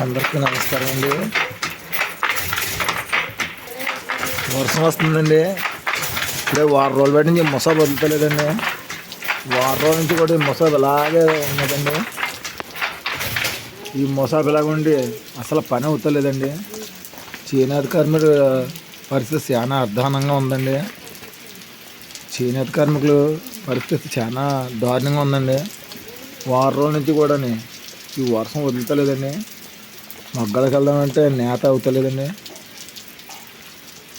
అందరికీ నమస్కారం అండి. వర్షం వస్తుందండి. ఇప్పుడే వారం రోజుల బయట నుంచి ముసాబ్ వదులుతలేదండి వారం రోజుల నుంచి కూడా ఈ ముసాబ్ ఇలాగే ఉన్నదండి. ఈ ముసాబ్ ఇలాగుండి అసలు పని అవుతలేదండి. చేనేత కార్మికుల పరిస్థితి చాలా అర్ధానంగా ఉందండి. చేనేత కార్మికులు పరిస్థితి చాలా దారుణంగా ఉందండి. వారం రోజుల నుంచి కూడా ఈ వర్షం వదులుతలేదండి. మొగ్గలకు వెళ్దామంటే నేత అవుతలేదండి.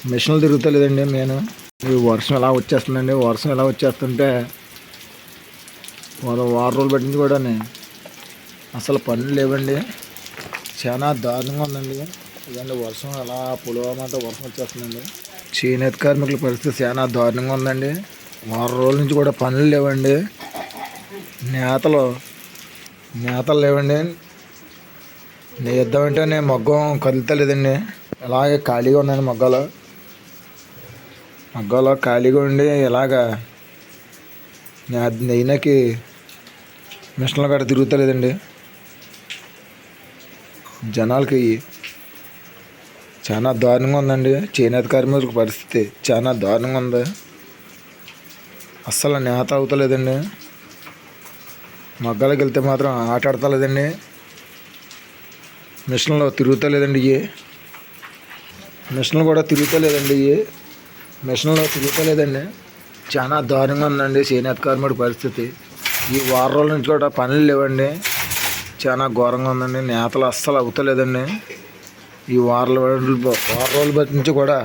మిషన్లు తిరుగుతలేదండి నేను. ఈ వర్షం ఎలా వచ్చేస్తుందండి? వర్షం ఎలా వచ్చేస్తుంటే వారం వారం రోజులు పెట్టింది కూడా అసలు పనులు లేవండి. చాలా దారుణంగా ఉందండి. ఇదండి వర్షం ఎలా పులవమంతా వర్షం వచ్చేస్తుందండి. చేనేత కార్మికుల పరిస్థితి చాలా దారుణంగా ఉందండి. వారం రోజుల నుంచి కూడా పనులు లేవండి. నేతలు నేతలు లేవండి. నేద్దామంటే నేను మగ్గం కదులుతలేదండి. ఇలాగే ఖాళీగా ఉన్నాను మగ్గలో. మగ్గాలో ఖాళీగా ఉండి ఇలాగా నెయ్యినకి మిషన్లు గట్రా తిరుగుతలేదండి. జనాలకి చాలా దారుణంగా ఉందండి. చేనేత కార్మికుల పరిస్థితి చాలా దారుణంగా ఉంది. అస్సలు నేత అవుతలేదండి. మగ్గాలకు వెళ్తే మాత్రం ఆట ఆడతలేదండి. మిషన్లో తిరుగుతలేదండి ఇవి మిషన్లు కూడా తిరుగుతలేదండి ఇవి మిషన్లో తిరుగుతలేదండి. చాలా దారుణంగా ఉందండి చేనేత కార్మికుడి పరిస్థితి. ఈ వారం రోజుల నుంచి కూడా పనులు లేవండి. చాలా ఘోరంగా ఉందండి. నేతలు అస్సలు అవుతలేదండి. ఈ వారం రోజులు వారం రోజుల బట్టి నుంచి కూడా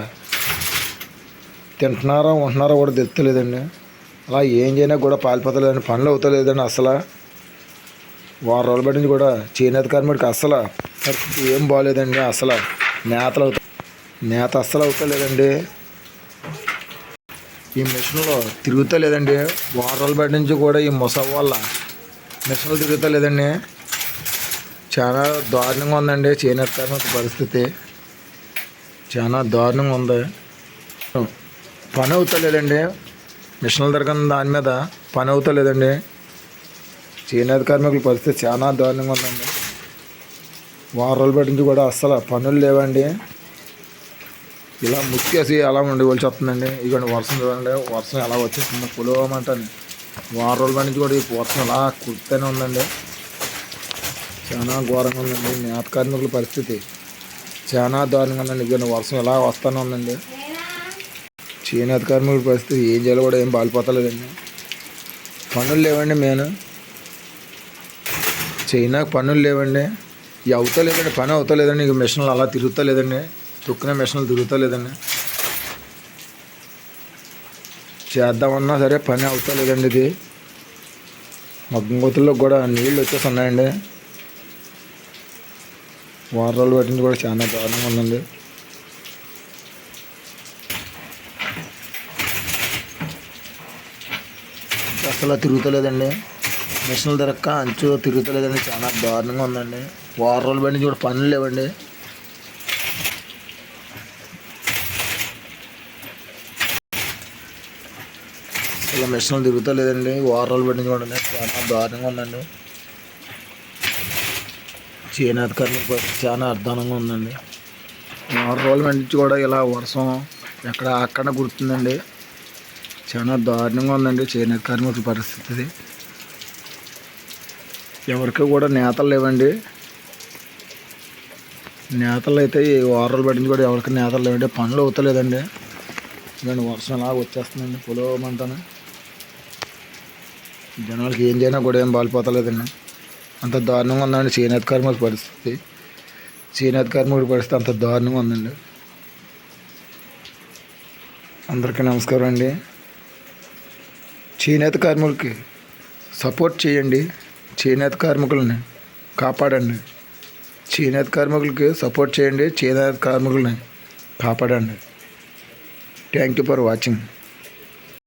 తింటున్నారో ఉంటున్నారో కూడా తెత్తలేదండి అలా ఏం చేయనా కూడా పాలిపోతలేదండి పనులు అవుతలేదండి అసలు. వారం రోజుల బట్టి నుంచి కూడా చేనేత కార్మికుడికి అస్సలు పరిస్థితి ఏం బాగాలేదండి అసలు నేతలు అవుతా నేత అస్సలు అవుతలేదండి. ఈ మిషన్లో తిరుగుతలేదండి. వారం రోజుల బట్టి నుంచి కూడా ఈ ముసవ వల్ల మిషన్లు తిరుగుతలేదండి. చాలా దారుణంగా ఉందండి చేనేత కార్మిక పరిస్థితి. చాలా దారుణంగా ఉంది. పని అవుతలేదండి. మిషన్లు తిరగని దాని మీద పని అవుతలేదండి. చేనేత కార్మికుల పరిస్థితి చాలా దారుణంగా ఉందండి. వారం రోజుల బట్టి నుంచి కూడా అస్సలు పనులు లేవండి. ఇలా ముక్కేసి ఎలా ఉండవలసి వస్తుందండి. ఇక వర్షం చూడండి వర్షం ఎలా వచ్చేస్తుంది పులవమంటాను వారం రోజుల నుంచి కూడా ఈ వర్షం ఎలా కుర్తనే ఉందండి. చాలా ఘోరంగా ఉందండి. నేత కార్మికుల పరిస్థితి చాలా దారుణంగా ఉందండి. ఇక వర్షం ఎలా వస్తూనే ఉందండి. చేనేత కార్మికుల పరిస్థితి ఏం చేయాలో కూడా ఏం బాలిపోతలేదండి పనులు లేవండి నేను చైనాకు పనులు లేవండి. ఇవి అవుతలేదండి పని అవుతలేదండి ఇక మిషన్లు అలా తిరుగుతలేదండి. తొక్కిన మిషన్లు తిరుగుతలేదండి. చేద్దామన్నా సరే పని అవుతలేదండి ఇది. మగ్గం కూడా నీళ్ళు వచ్చేస్తున్నాయండి. వారం రోజులు పట్టింది కూడా చాలా దారుణంగా ఉందండి. అసలు తిరుగుతలేదండి. మిషన్లు తిరక్క అంచు తిరుగుతలేదండి చాలా దారుణంగా ఉందండి. వారం రోజులు పడి కూడా పనులు లేవండి. ఇలా మిషన్లు తిరుగుతలేదండి. వారం రోజులు పడి కూడా చాలా దారుణంగా ఉందండి. చేనేత కార్మిక చాలా అర్థానంగా ఉందండి. వారం రోజులు నుంచి కూడా ఇలా వర్షం ఎక్కడ అక్కడ గుర్తుందండి. చాలా దారుణంగా ఉందండి చేనేత కార్మికుల పరిస్థితి. ఎవరికి కూడా నేతలు లేవండి. నేతలు అయితే ఈ వారాలు పట్టించి కూడా ఎవరికి నేతలు లేవండి. పనులు అవుతలేదండి. ఇదండి వర్షం అలా వచ్చేస్తుందండి పొలవమంటాను జనాలకి ఏం చేయినా కూడా ఏం బాలిపోతలేదండి. అంత దారుణంగా ఉందండి చేనేత కార్మికుడి పరిస్థితి. చేనేత కార్మికుడి పరిస్థితి అంత దారుణంగా ఉందండి. అందరికీ నమస్కారం అండి. చేనేత కార్మికులకి సపోర్ట్ చేయండి. చేనేత కార్మికులని కాపాడండి. చేనేత కార్మికులకి సపోర్ట్ చేయండి. చేనేత కార్మికులని కాపాడండి. Thank you for watching